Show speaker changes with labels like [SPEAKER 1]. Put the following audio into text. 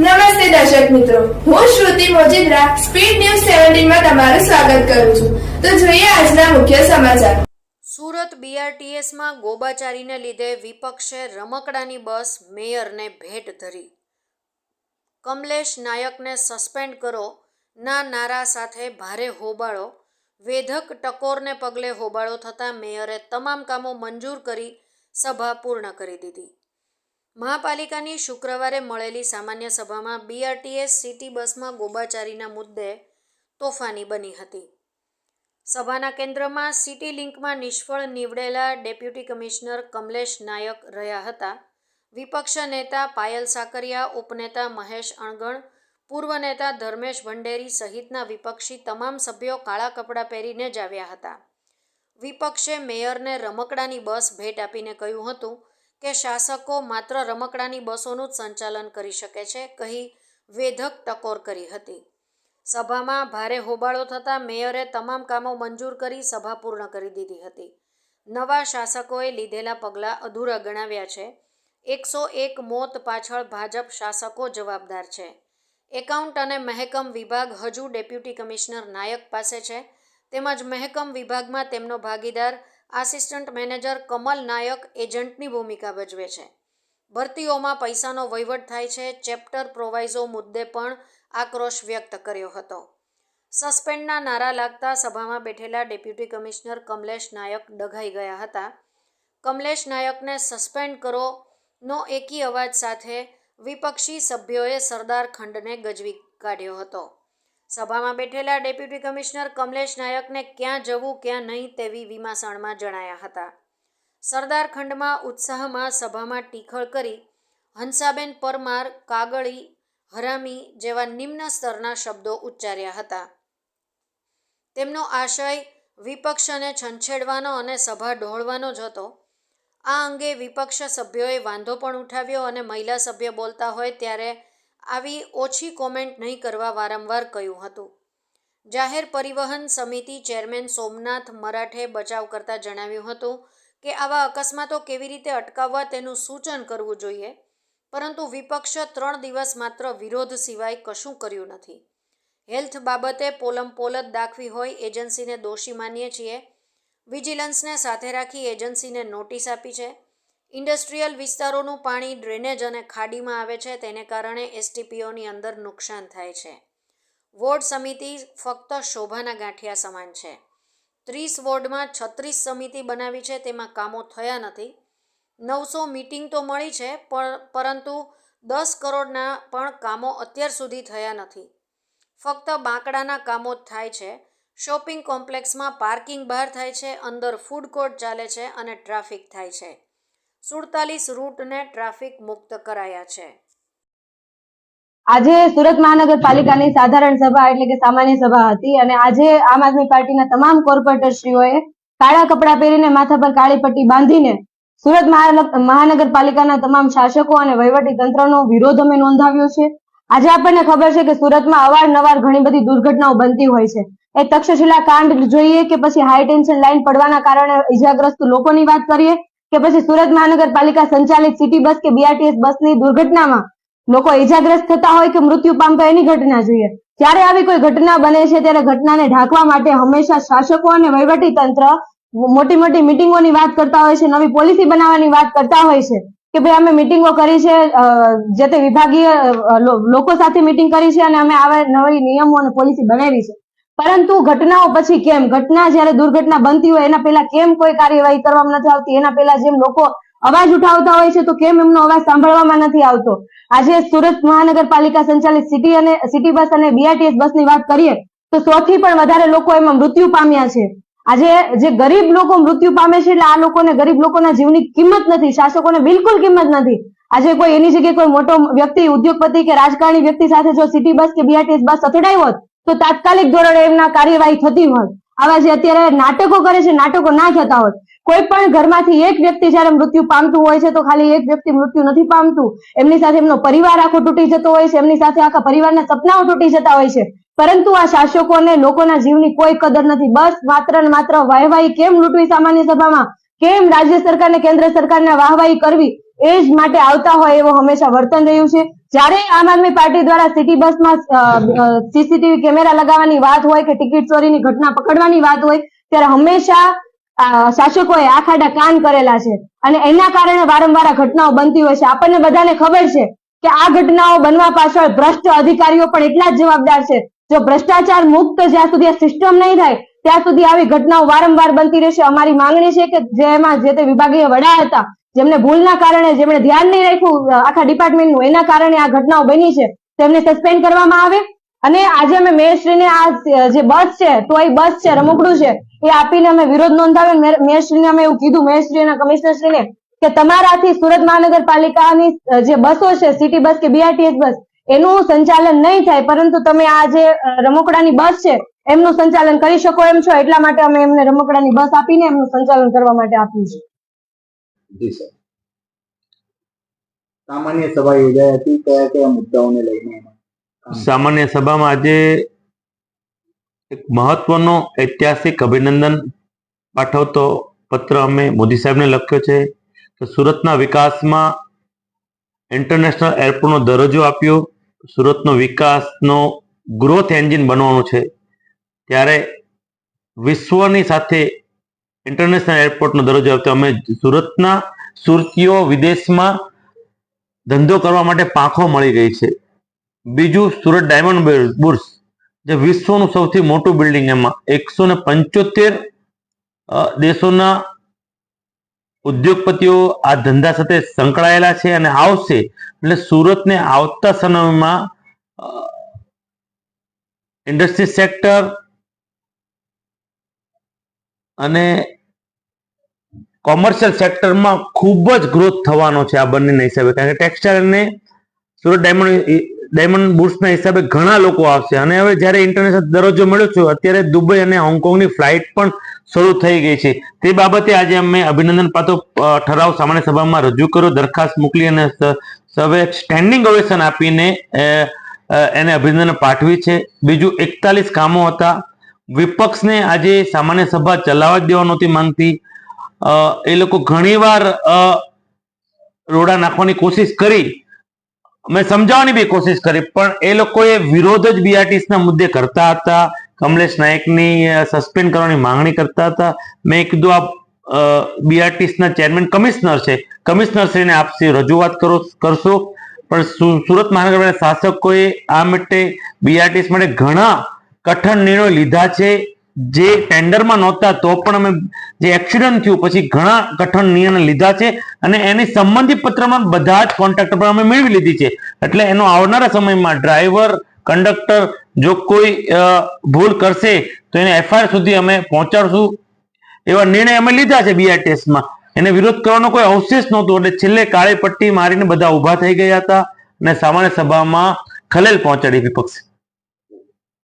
[SPEAKER 1] નમસ્તે દર્શક મિત્રો. હું શ્રુતિ મોજીદ્રા, સ્પીડ ન્યૂઝ સેવન્ટીનમાં તમારું સ્વાગત કરું છું. તો જોઈએ આજના મુખ્ય સમાચાર.
[SPEAKER 2] સુરત બીઆરટીએસમાં ગોબાચારીને લીધે વિપક્ષે રમકડાની બસ મેયરને ભેટ ધરી. કમલેશ નાયકને સસ્પેન્ડ કરો, ના નારા સાથે ભારે હોબાળો. વેધક ટકોરને પગલે હોબાળો થતાં મેયરે તમામ કામો મંજૂર કરી સભા પૂર્ણ કરી દીધી. મહાપાલિકાની શુક્રવારે મળેલી સામાન્ય સભામાં બીઆરટીએસ સિટી બસમાં ગોબાચારીના મુદ્દે તોફાની બની હતી. સભાના કેન્દ્રમાં સિટી લિંકમાં નિષ્ફળ નીવડેલા ડેપ્યુટી કમિશનર કમલેશ નાયક રહ્યા હતા. વિપક્ષ નેતા પાયલ સાકરિયા, ઉપનેતા મહેશ અણગણ, પૂર્વ નેતા ધર્મેશ ભંડેરી સહિતના વિપક્ષી તમામ સભ્યો કાળા કપડાં પહેરીને જ આવ્યા હતા. વિપક્ષે મેયરને રમકડાની બસ ભેટ આપીને કહ્યું હતું કે શાસકો માત્ર રમકડાની બસોનું જ સંચાલન કરી શકે છે, કહી વેધક ટકોર કરી હતી. સભામાં ભારે હોબાળો થતાં મેયરે તમામ કામો મંજૂર કરી સભા પૂર્ણ કરી દીધી હતી. નવા શાસકોએ લીધેલા પગલાં અધૂરા ગણાવ્યા છે. એકસો એક મોત પાછળ ભાજપ શાસકો જવાબદાર છે. એકાઉન્ટ અને મહેકમ વિભાગ હજુ ડેપ્યુટી કમિશનર નાયક પાસે છે. તેમજ મહેકમ વિભાગમાં તેમનો ભાગીદાર આસિસ્ટન્ટ મેનેજર કમલ નાયક એજન્ટની ભૂમિકા ભજવે છે. ભરતીઓમાં પૈસાનો વહીવટ થાય છે. ચેપ્ટર પ્રોવાઇઝો મુદ્દે પણ આક્રોશ વ્યક્ત કર્યો હતો. સસ્પેન્ડના નારા લાગતા સભામાં બેઠેલા ડેપ્યુટી કમિશનર કમલેશ નાયક ડઘાઈ ગયા હતા. કમલેશ નાયકને સસ્પેન્ડ કરો નો એકી અવાજ સાથે વિપક્ષી સભ્યોએ સરદાર ખંડને ગજવી કાઢ્યો હતો. સભામાં બેઠેલા ડેપ્યુટી કમિશનર કમલેશ નાયકને ક્યાં જવું, ક્યાં નહીં તેવી વિમાસણમાં જણાયા હતા. સરદાર ખંડમાં ઉત્સાહમાં સભામાં ટીખળ કરી હંસાબેન પરમાર, કાગળી, હરામી જેવા નિમ્ન સ્તરના શબ્દો ઉચ્ચાર્યા હતા. તેમનો આશય વિપક્ષને છંછેડવાનો અને સભા ઢોળવાનો જ હતો. આ અંગે વિપક્ષ સભ્યોએ વાંધો પણ ઉઠાવ્યો અને મહિલા સભ્ય બોલતા હોય ત્યારે આવી ઓછી કોમેન્ટ નહીં કરવા વારંવાર કહ્યું હતું. જાહેર પરિવહન સમિતિ ચેરમેન સોમનાથ મરાઠે બચાવ કરતા જણાવ્યું હતું કે આવા અકસ્માતો કેવી રીતે અટકાવવા તેનું સૂચન કરવું જોઈએ, પરંતુ વિપક્ષ ત્રણ દિવસ માત્ર વિરોધ સિવાય કશું કર્યું નથી. હેલ્થ બાબતે પોલમ પોલત દાખવી હોય એજન્સીને દોષી માનીએ છીએ. વિજિલન્સને સાથે રાખી એજન્સીને નોટિસ આપી છે. ઇન્ડસ્ટ્રીયલ વિસ્તારોનું પાણી ડ્રેનેજ અને ખાડીમાં આવે છે, તેને કારણે એસટીપીઓની અંદર નુકસાન થાય છે. વોર્ડ સમિતિ ફક્ત શોભાના ગાંઠિયા સમાન છે. ત્રીસ વોર્ડમાં છત્રીસ સમિતિ બનાવી છે, તેમાં કામો થયા નથી. નવસો મીટિંગ તો મળી છે, પણ પરંતુ દસ કરોડના પણ કામો અત્યાર સુધી થયા નથી. ફક્ત બાંકડાના કામો જ થાય છે. શોપિંગ કોમ્પ્લેક્સમાં પાર્કિંગ બહાર થાય છે, અંદર ફૂડ કોર્ટ ચાલે છે અને ટ્રાફિક થાય છે. સુડતાલીસ રૂટને ટ્રાફિક મુક્ત કરાયા છે.
[SPEAKER 3] આજે સુરત મહાનગરપાલિકાની સાધારણ સભા એટલે કે સામાન્ય સભા હતી અને આજે આમ આદમી પાર્ટીના તમામ કોર્પોરેટરશ્રીઓએ કાળા કપડાં પહેરીને માથા પર કાળી પટ્ટી બાંધીને સુરત મહાનગરપાલિકાના તમામ શાસકો અને વહીવટી તંત્રનો વિરોધ અમે નોંધાવ્યો છે. આજે આપણને ખબર છે કે સુરતમાં અવારનવાર ઘણી બધી દુર્ઘટનાઓ બનતી હોય છે. એ તક્ષશિલા કાંડ જોઈએ કે પછી હાઈ ટેન્શન લાઈન પડવાના કારણે ઇજાગ્રસ્ત લોકોની વાત કરીએ કે પછી સુરત મહાનગરપાલિકા સંચાલિત સિટી બસ કે બીઆરટીએસ બસની દુર્ઘટનામાં લોકો ઇજાગ્રસ્ત થતા હોય કે મૃત્યુ પામતા એની ઘટના જોઈએ. જ્યારે આવી કોઈ ઘટના બને છે, ત્યારે ઘટનાને ઢાંકવા માટે હંમેશા શાસકો અને વહીવટી તંત્ર મોટી મોટી મિટિંગોની વાત કરતા હોય છે, નવી પોલિસી બનાવવાની વાત કરતા હોય છે કે ભાઈ અમે મિટિંગો કરી છે જે તે વિભાગીય લોકો સાથે મિટિંગ કરી છે અને અમે આવા નવી નિયમો અને પોલિસી બનાવી છે. પરંતુ ઘટનાઓ પછી કેમ? ઘટના જ્યારે દુર્ઘટના બનતી હોય, એના પહેલા કેમ કોઈ કાર્યવાહી કરવામાં નથી આવતી? એના પહેલા જેમ લોકો અવાજ ઉઠાવતા હોય છે, તો કેમ એમનો અવાજ સાંભળવામાં નથી આવતો? આજે સુરત મહાનગરપાલિકા સંચાલિત સિટી અને સિટી બસ અને બીઆરટીએસ બસની વાત કરીએ, તો સો થી પણ વધારે લોકો એમાં મૃત્યુ પામ્યા છે. આજે જે ગરીબ લોકો મૃત્યુ પામે છે, એટલે આ લોકોને, ગરીબ લોકોના જીવની કિંમત નથી, શાસકોને બિલકુલ કિંમત નથી. આજે કોઈ એની જગ્યાએ કોઈ મોટો વ્યક્તિ, ઉદ્યોગપતિ કે રાજકારણી વ્યક્તિ સાથે જો સિટી બસ કે બીઆરટીએસ બસ અથડાઈ હોત તો તાત્કાલિક ધોરણે એમના કાર્યવાહી થતી હોત આવા જે અત્યારે નાટકો કરે છે, નાટકો ના થતા હોત કોઈ પણ ઘરમાંથી એક વ્યક્તિ જ્યારે મૃત્યુ પામતું હોય છે, તો ખાલી એક વ્યક્તિ મૃત્યુ નથી પામતું. એમની સાથે એમનો પરિવાર આખો તૂટી જતો હોય છે, એમની સાથે આખા પરિવારના સપનાઓ તૂટી જતા હોય છે. પરંતુ આ શાસકોને લોકોના જીવની કોઈ કદર નથી. બસ માત્ર ને માત્ર વાહવાહી કેમ લૂંટવી સામાન્ય સભામાં? કેમ રાજ્ય સરકારને કેન્દ્ર સરકારને વાહવાહી કરવી? એ જ માટે આવતા હોય એવો હંમેશા વર્તન રહ્યું છે. જ્યારે આમ આદમી પાર્ટી દ્વારા સિટી બસમાં સીસીટીવી કેમેરા લગાવવાની વાત હોય કે ટિકિટ ચોરીની ઘટના પકડવાની વાત હોય, ત્યારે હંમેશા શાસકોએ આખાડા કાન કરેલા છે. અને એના કારણે વારંવાર આ ઘટનાઓ બનતી હોય છે. આપણને બધાને ખબર છે કે આ ઘટનાઓ બનવા પાછળ ભ્રષ્ટ અધિકારીઓ પણ એટલા જ જવાબદાર છે. જો ભ્રષ્ટાચાર મુક્ત જ્યાં સુધી આ સિસ્ટમ નહીં થાય, ત્યાં સુધી આવી ઘટનાઓ વારંવાર બનતી રહેશે. અમારી માંગણી છે કે જેમાં જે તે વિભાગીય વડા હતા જેમને ભૂલના કારણે, જેમણે ધ્યાન નહીં રાખ્યું આખા ડિપાર્ટમેન્ટનું એના કારણે આ ઘટનાઓ બની છે, તેમને સસ્પેન્ડ કરવામાં આવે. અને આજે અમે મેયરશ્રીને આ જે બસ છે એ બસ છે, રમકડું છે, એ આપીને અમે વિરોધ નોંધાવ્યો. મેયરશ્રીને અમે એવું કીધું મેયરશ્રી અને કમિશનરશ્રીને, કે તમારાથી સુરત મહાનગરપાલિકાની જે બસો છે સિટી બસ કે બીઆરટીએસ બસ, એનું સંચાલન નહીં થાય. પરંતુ તમે આ જે રમકડાની બસ છે, એમનું સંચાલન કરી શકો એમ છો. એટલા માટે અમે એમને રમકડાની બસ આપીને એમનું સંચાલન કરવા માટે આપ્યું છે
[SPEAKER 4] જી, સર. સામાન્ય સભા યોજાઈ હતી, કયા કયા મુદ્દાઓને લઈને?
[SPEAKER 5] સામાન્ય સભામાં આજે એક મહત્વનો ઐતિહાસિક અભિનંદન પાઠવતો પત્ર અમે મોદી સાહેબને લખ્યો છે કે સુરતના વિકાસમાં ઇન્ટરનેશનલ એરપોર્ટનો દરજ્જો આપ્યો, સુરતનો વિકાસનો ગ્રોથ એન્જિન બનવાનું છે. ત્યારે વિશ્વની સાથે ઇન્ટરનેશનલ એરપોર્ટનો દરજ્જો આપતો અમે સુરતના સુરતીઓ વિદેશમાં ધંધો કરવા માટે પાંખો મળી ગઈ છે. બીજું સુરત ડાયમંડ બુર- બુર્સ, જે વિશ્વનું સૌથી મોટું બિલ્ડિંગ એમાં એકસો ને પંચોતેર દેશોના ઉદ્યોગપતિઓ આ ધંધા સાથે સંકળાયેલા છે અને આવશે. એટલે સુરતને આવતા સમયમાં ઇન્ડસ્ટ્રી સેક્ટર અને કોમર્શિયલ સેક્ટરમાં ખૂબ જ ગ્રોથ થવાનો છે આ બંનેના હિસાબે. કારણ કે ટેક્સટાઇલ અને સુરત ડાયમંડ ડાયમંડ બુટ્સના હિસાબે ઘણા લોકો આવશે. અને હવે જ્યારે ઇન્ટરનેશનલ દરજ્જો મળ્યો છે, અત્યારે દુબઈ અને હોંગકોંગની ફ્લાઇટ પણ શરૂ થઈ ગઈ છે. તે બાબતે આજે અમે અભિનંદન પાતો ઠરાવ સામાન્ય સભામાં રજૂ કર્યો. દરખાસ્ત મોકલી અને સવે સ્ટેન્ડિંગ ઓવેશન આપીને એને અભિનંદન પાઠવી છે. બીજું એકતાલીસ કામો હતા. વિપક્ષને આજે સામાન્ય સભા ચલાવવા દેવા નહોતી માંગતી. એ લોકો ઘણીવાર રોડા નાખવાની કોશિશ કરી. મેં સમજાવવાની બી કોશિશ કરી, પણ એ લોકોએ વિરોધ જ બીઆરટીસના મુદ્દે કરતા હતા. કમલેશ નાયકની સસ્પેન્ડ કરવાની માંગણી કરતા હતા. મેં કીધું આ બીઆરટીસના ચેરમેન કમિશનર છે. કમિશનર આપશે આપ રજૂઆત કરો, કરશો. પણ સુરત મહાનગરના શાસકોએ આ માટે બીઆરટીસ માટે ઘણા કઠણ નિર્ણયો લીધા છે. જે ટેન્ડરમાં નહોતા, તો પણ અમે જે એક્સિડન્ટ થયું, પછી ઘણા કઠણ નિર્ણય લીધા છે અને એની સંબંધિત પત્રમાં બધા જ કોન્ટ્રાક્ટર પર અમે મેળવી લીધી છે. એટલે એનો આવનારા સમયમાં ડ્રાઈવર કંડક્ટર જો કોઈ ભૂલ કરશે, તો એને એફઆઈઆર સુધી અમે પહોંચાડશું. એવા નિર્ણય અમે લીધા છે BRTS માં એને વિરોધ કરવાનો કોઈ અવશેષ નહોતો. એટલે છેલ્લે કાળી પટ્ટી મારીને બધા ઊભા થઈ ગયા હતા અને સામાન્ય સભામાં ખલેલ પહોંચાડી વિપક્ષે